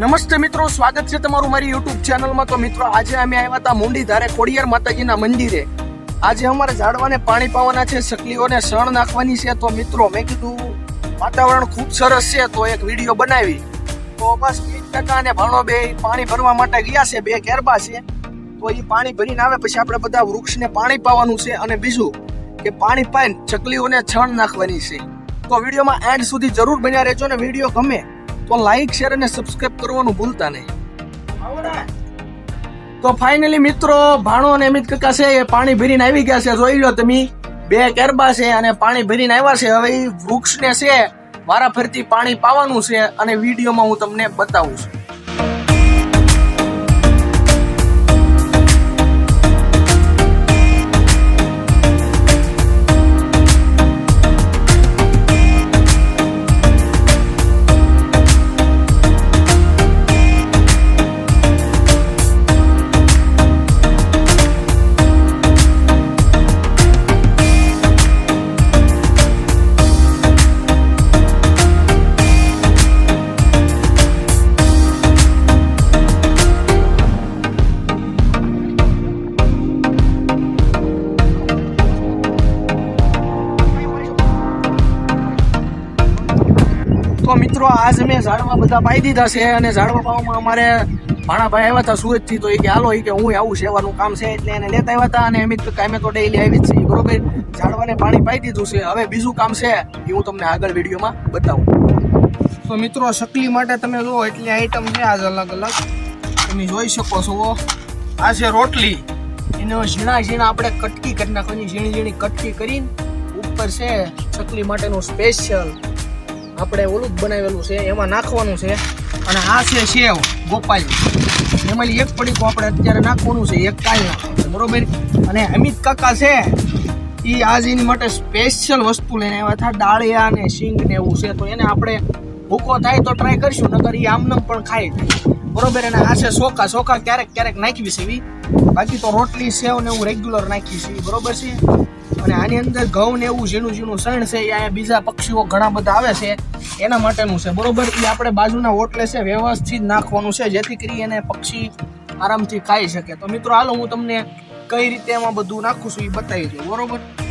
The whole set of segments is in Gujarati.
નમસ્તે મિત્રો, સ્વાગત છે તમારું મારી યુટ્યુબ ચેનલમાં તો મિત્રો, આજે અમે આવ્યા હતા મુંડી ધારે ખોડિયાર માતાજીના મંદિરે. આજે અમારે ઝાડવાને પાણી પાવાના છે સકલીઓને શણ નાખવાની છે. તો મિત્રો, મેં કીધું, વાતાવરણ ખૂબ સરસ છે, તો એક વીડિયો બનાવી. તો બસ એક ટકા અને ભાણો બે પાણી ભરવા માટે ગયા છે, બે ગેરબા છે. તો એ પાણી ભરીને આવે પછી આપણે બધા વૃક્ષને પાણી પાવાનું છે અને બીજું કે પાણી પાઈને ચકલીઓને છણ નાખવાની છે. તો વિડીયોમાં એન્ડ સુધી જરૂર બન્યા રહેજો ને વીડિયો ગમે તો લાઈક શેર અને સબસ્ક્રાઇબ કરવાનું ભૂલતા નહીં. તો ફાઇનલી મિત્રો, ભાણો અને અમિત કાકા છે, એ પાણી ભરીને આવી ગયા છે. જોઈ લો તમે, બે કેરબા છે અને પાણી ભરીને આવ્યા છે. હવે એ વૃક્ષને છે વારા ફરતી પાણી પાવાનું છે અને વિડીયોમાં હું તમને બતાવું છું. તો મિત્રો, આજ અમે ઝાડવા બધા પાઈ દીધા છે અને ઝાડવા પાવામાં અમારે ભાણાભાઈ આવ્યા હતા સુરતથી તો એ કે, હાલો, એ કે, હું આવું સેવાનું કામ છે એટલે એને લેતા આવ્યા હતા અને અમિત કામે તો ડેઈલી આવી જ છે બરોબર? ઝાડવાને પાણી પાઈ દીધું છે. હવે બીજું કામ છે, એ હું તમને આગળ વિડીયોમાં બતાવું. તો મિત્રો, શકલી માટે તમે જુઓ, એટલી આઈટમ છે, આજ અલગ અલગ. તમે જોઈ શકો છો આ છે રોટલી. એને ઝીણા ઝીણા આપણે કટકી કરી નાખવાની, ઝીણી ઝીણી કટકી કરીને ઉપર છે ચકલી માટેનું સ્પેશિયલ આપણે ઓલું બનાવેલું છે, એમાં નાખવાનું છે. અને આ છે સેવ, ગોપાલ. એમાંથી એક પડીકું આપણે અત્યારે નાખવાનું છે, એક કાંઈ નાખવાનું બરોબર? અને અમિત કાકા છે એ આજ એની માટે સ્પેશિયલ વસ્તુ લઈને આવ્યા હતા ડાળિયા ને સિંગ ને એવું છે. તો એને આપણે ભૂકો થાય તો ટ્રાય કરીશું નગર એ આમનમ પણ ખાય બરોબર? અને આ છે સોકા સોકા ક્યારેક ક્યારેક નાખવી છે એવી બાકી તો રોટલી સેવ ને એવું રેગ્યુલર નાખી છે, બરોબર છે? અને આની અંદર ઘઉં ને એવું ઝીણું ઝીણું સણ છે અહીંયા બીજા પક્ષીઓ ઘણા બધા આવે છે, એના માટેનું છે, બરોબર? એ આપણે બાજુના ઓટલે છે, વ્યવસ્થિત નાખવાનું છે, જેથી કરી એને પક્ષી આરામથી ખાઈ શકે. તો મિત્રો, હાલો હું તમને કઈ રીતે એમાં બધું નાખું છું એ બતાવી દઉં, બરોબર?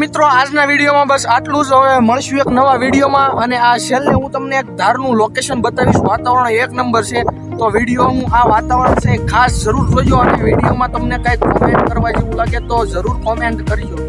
મિત્રો, આજના વિડીયોમાં બસ આટલું જ. હવે મળશું એક નવા વિડીયોમાં. અને આ છેલ્લે હું તમને એક ધારનું લોકેશન બતાવીશ. વાતાવરણ એક નંબર છે. તો વીડિયો હું આ વાતાવરણ છે ખાસ જરૂર જોજો. અને વિડીયોમાં તમને કાંઈ કોમેન્ટ કરવા જેવું લાગે તો જરૂર કોમેન્ટ કરજો.